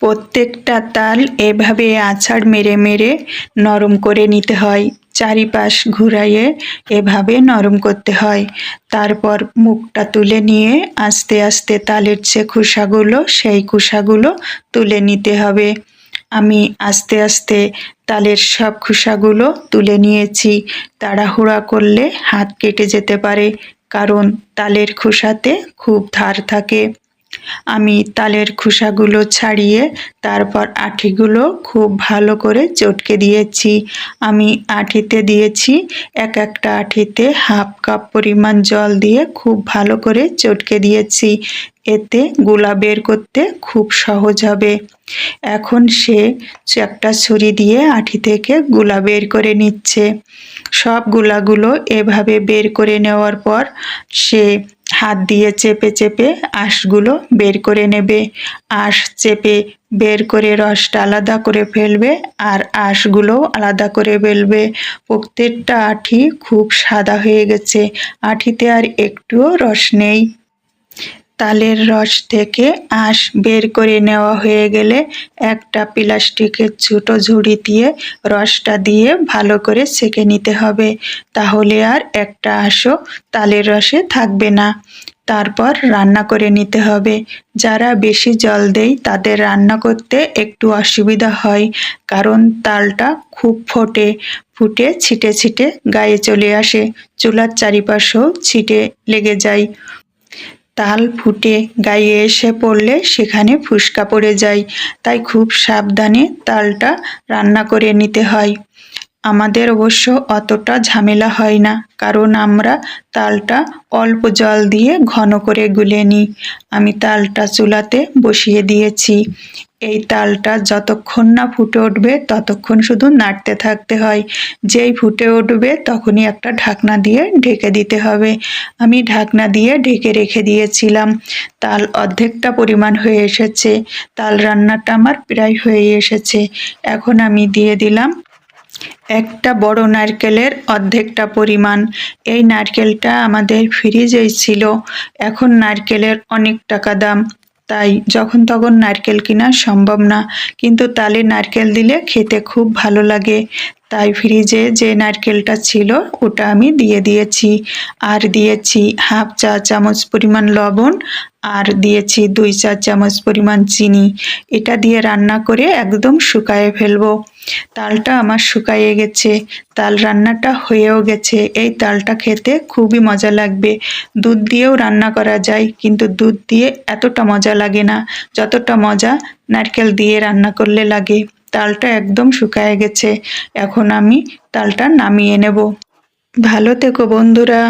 প্রত্যেকটা তাল এভাবে আছাড় মেরে মেরে নরম করে নিতে হয়। চারিপাশ ঘুরাইয়ে এভাবে নরম করতে হয়। তারপর মুখটা তুলে নিয়ে আস্তে আস্তে তালের যে খোসাগুলো, সেই খোসাগুলো তুলে নিতে হবে। আমি আস্তে আস্তে তালের সব খোসাগুলো তুলে নিয়েছি। তাড়াহুড়া করলে হাত কেটে যেতে পারে, কারণ তালের খোসাতে খুব ধার থাকে। আমি তালের খোসাগুলো ছাড়িয়ে তারপর আঠিগুলো খুব ভালো করে চটকে দিয়েছি। আমি আঠিতে দিয়েছি এক একটা আঠিতে হাফ কাপ পরিমাণ জল দিয়ে খুব ভালো করে চটকে দিয়েছি। এতে গুলা বের করতে খুব সহজ হবে। এখন সে একটা ছুরি দিয়ে আঠি থেকে গুলা বের করে নিচ্ছে। সব গুলাগুলো এভাবে বের করে নেওয়ার পর সে হাত দিয়ে চেপে চেপে আঁশগুলো বের করে নেবে। আঁশ চেপে বের করে রসটা আলাদা করে ফেলবে আর আঁশগুলোও আলাদা করে ফেলবে। প্রত্যেকটা আঠি খুব সাদা হয়ে গেছে। আঠিতে আর একটুও রস নেই। তালের রস থেকে আঁশ বের করে নেওয়া হয়ে গেলে একটা প্লাস্টিকের ছোটো ঝুড়ি দিয়ে রসটা দিয়ে ভালো করে সেঁকে নিতে হবে। তাহলে আর একটা আঁশও তালের রসে থাকবে না। তারপর রান্না করে নিতে হবে। যারা বেশি জল দেয় তাদের রান্না করতে একটু অসুবিধা হয়, কারণ তালটা খুব ফোটে, ফুটে ছিটে ছিটে গায়ে চলে আসে। চুলার চারিপাশেও ছিটে লেগে যায়। তাল ফুটে গায়ে এসে পড়লে সেখানে ফুসকা পড়ে যায়। তাই খুব সাবধানে তালটা রান্না করে নিতে হয়। আমাদের অবশ্য অতটা ঝামেলা হয় না, কারণ আমরা তালটা অল্প জল দিয়ে ঘন করে গুলে নিই। আমি তালটা চুলাতে বসিয়ে দিয়েছি। এই তালটা যতক্ষণ না ফুটে উঠবে, ততক্ষণ শুধু নাড়তে থাকতে হয়। যেই ফুটে উঠবে, তখনই একটা ঢাকনা দিয়ে ঢেকে দিতে হবে। আমি ঢাকনা দিয়ে ঢেকে রেখে দিয়েছিলাম। তাল অর্ধেকটা পরিমাণ হয়ে এসেছে। তাল রান্নাটা আমার প্রায় হয়ে এসেছে। এখন আমি দিয়ে দিলাম একটা বড় নারকেলের অর্ধেকটা পরিমাণ। এই নারকেলটা আমাদের ফ্রিজেই ছিল। এখন নারকেলের অনেক টাকা দাম। তাই যখন তখন নারকেল কেনা সম্ভব না। কিন্তু তালে নারকেল দিলে খেতে খুব ভালো লাগে। তাই ফ্রিজে যে নারকেলটা ছিল, ওটা আমি দিয়ে দিয়েছি। আর দিয়েছি হাফ চা চামচ পরিমাণ লবণ। আর দিয়েছি দুই চা চামচ পরিমাণ চিনি। এটা দিয়ে রান্না করে একদম শুকায়ে ফেলব। তালটা আমার শুকাইয়ে গেছে, তাল রান্নাটা হয়েও গেছে। এই তালটা খেতে খুবই মজা লাগবে। দুধ দিয়েও রান্না করা যায়, কিন্তু দুধ দিয়ে এতটা মজা লাগে না। যতটা মজা নারকেল দিয়ে রান্না করলে লাগে। তালটা একদম শুকায় গেছে। এখন আমি তালটা নামিয়ে নেব। ভালো থেকো বন্ধুরা।